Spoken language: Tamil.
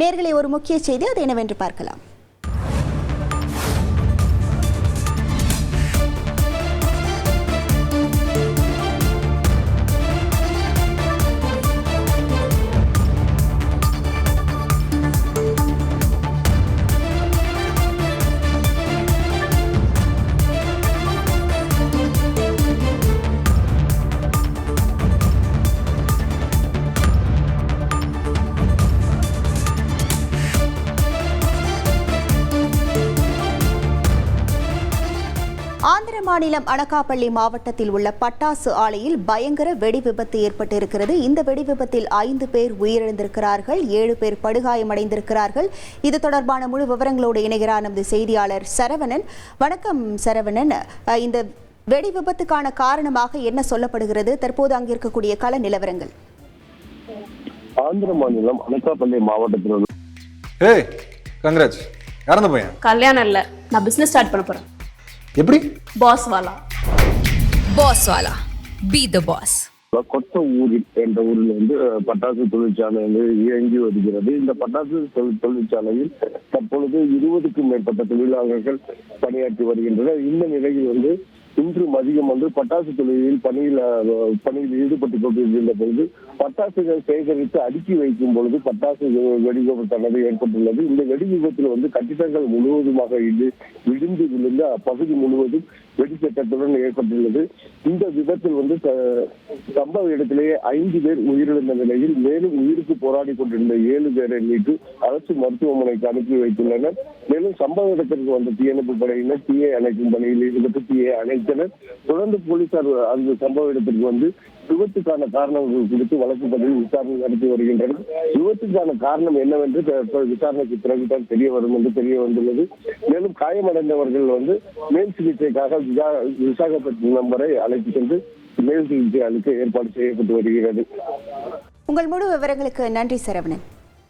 நேர்களை ஒரு முக்கிய செய்தி அது என்னவென்று பார்க்கலாம். ஆந்திர மாநிலம் அனகாப்பள்ளி மாவட்டத்தில் உள்ள பட்டாசு ஆலையில் பயங்கர வெடி விபத்து ஏற்பட்டிருக்கிறது. இந்த வெடி விபத்தில் ஐந்து பேர் உயிரிழந்திருக்கிறார்கள் ஏழு பேர் படுகாயமடைந்திருக்கிறார்கள். இது தொடர்பான முழு விவரங்களோடு இணைகிறார் நமது செய்தியாளர் சரவணன். வணக்கம் சரவணன். இந்த வெடி விபத்துக்கான காரணமாக என்ன சொல்லப்படுகிறது? தற்போது அங்கு இருக்கக்கூடிய கள நிலவரங்கள். ஆந்திர மாநிலம் அனக்காப்பள்ளி மாவட்டத்தில் கல்யாணம் இல்ல. நான் பிசினஸ் ஸ்டார்ட் பண்ண போறேன். எப்படி? பாஸ் வாலா. பாஸ் வாலா. பி த பாஸ் கொத்த ஊரில் என்ற ஊரில் வந்து பட்டாசு தொழிற்சாலை வந்து இயங்கி வருகிறது. இந்த பட்டாசு தொழிற்சாலையில் தற்பொழுது இருபதுக்கும் மேற்பட்ட தொழிலாளர்கள் பணியாற்றி வருகின்றனர். இந்த நிலையில் வந்து இன்று மதியம் வந்து பட்டாசு தொழிலில் பணியில் பணியில் ஈடுபட்டு கொண்டிருந்த பொழுது பட்டாசுகள் சேகரித்து அடுக்கி வைக்கும் பொழுது பட்டாசு வெடி விபத்தானது ஏற்பட்டுள்ளது. இந்த வெடி விபத்தில் வந்து கட்டிடங்கள் முழுவதுமாக இடி விழுந்து விழுந்து அப்பகுதி முழுவதும் வெடிச்சட்டத்துடன் ஏற்பட்டுள்ளது. இந்த விபத்தில் வந்து சம்பவ இடத்திலேயே ஐந்து பேர் உயிரிழந்த நிலையில் மேலும் உயிருக்கு போராடி கொண்டிருந்த ஏழு பேரை மீட்டு அரசு மருத்துவமனைக்கு அனுப்பி வைத்துள்ளனர். மேலும் சம்பவ இடத்திற்கு வந்த தீயணைப்பு படையினர் தீயை அணைக்கும் பணியில் ஈடுபட்டு தீயை அணைத்தனர். தொடர்ந்து போலீசார் அந்த சம்பவ இடத்திற்கு வந்து விபத்துக்கான காரணங்கள் குறித்து வழக்கு பதிவு விசாரணை நடத்தி வருகின்றனர். விபத்துக்கான காரணம் என்னவென்று விசாரணைக்கு பிறகுதான் தெரிய வரும் என்று தெரிய வந்துள்ளது. மேலும் காயமடைந்தவர்கள் வந்து மேல் சிகிச்சைக்காக விசாகப்பட்டினம் வரை அழைத்து சென்று மேல் சிகிச்சை அளிக்க ஏற்பாடு செய்யப்பட்டு வருகிறது. உங்கள் முழு விவரங்களுக்கு நன்றி சரவணன்.